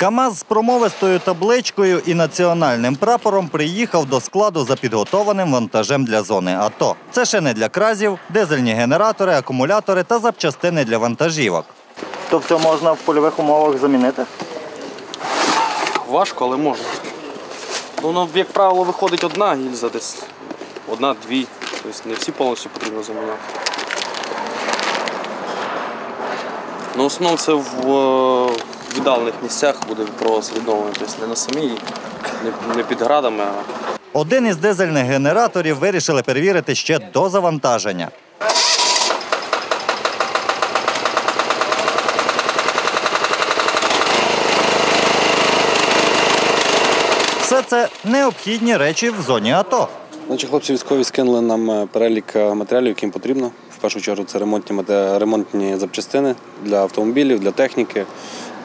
КАМАЗ з промовистою табличкою і національним прапором приїхав до складу за підготованим вантажем для зони АТО. Це шини для кразів, дизельні генератори, акумулятори та запчастини для вантажівок. То все можна в польових умовах замінити? Важко, але можна. Ну, Воно, як правило, виходить одна гільза десь. Одна-дві. Тобто не всі повністю потрібно заміняти. Ну, основно це в е, віддалених місцях буде проводитися відновлення. Тобто не на самій, не, під градами, Один із дизельних генераторів вирішили перевірити ще до завантаження. Все це необхідні речі в зоні АТО. Наші хлопці військові скинули нам е, перелік е, матеріалів, яким потрібно. В першу чергу це ремонтні, ремонтні запчастини для автомобілів, для техніки.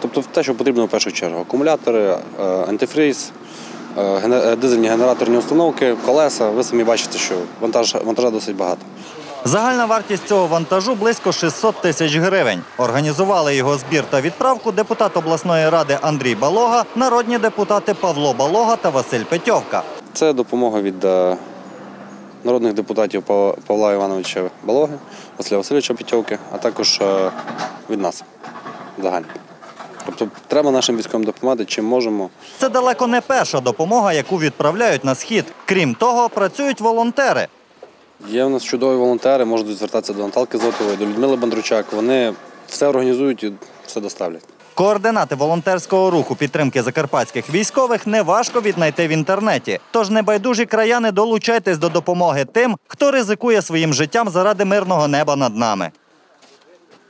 Тобто те, що потрібно в першу чергу. Акумулятори, е, антифріз, е, е, дизельні генераторні установки, колеса. Ви самі бачите, що вантаж, вантажа досить багато. Загальна вартість цього вантажу близько 600 тисяч гривень. Організували його збір та відправку депутат обласної ради Андрій Балога, народні депутати Павло Балога та Василь Петьовка. Це допомога від народних депутатів Павла Івановича Балоги, Василя Васильовича Петьовки, а також від нас загально. Тобто треба нашим військовим допомагати, чим можемо. Це далеко не перша допомога, яку відправляють на схід. Крім того, працюють волонтери. Є у нас чудові волонтери, можуть звертатися до Наталки Зотової, до Людмили Бандручак. Вони все організують і все доставлять. Координати волонтерського руху підтримки закарпатських військових неважко віднайти в інтернеті. Тож небайдужі краяни долучайтесь до допомоги тим, хто ризикує своїм життям заради мирного неба над нами.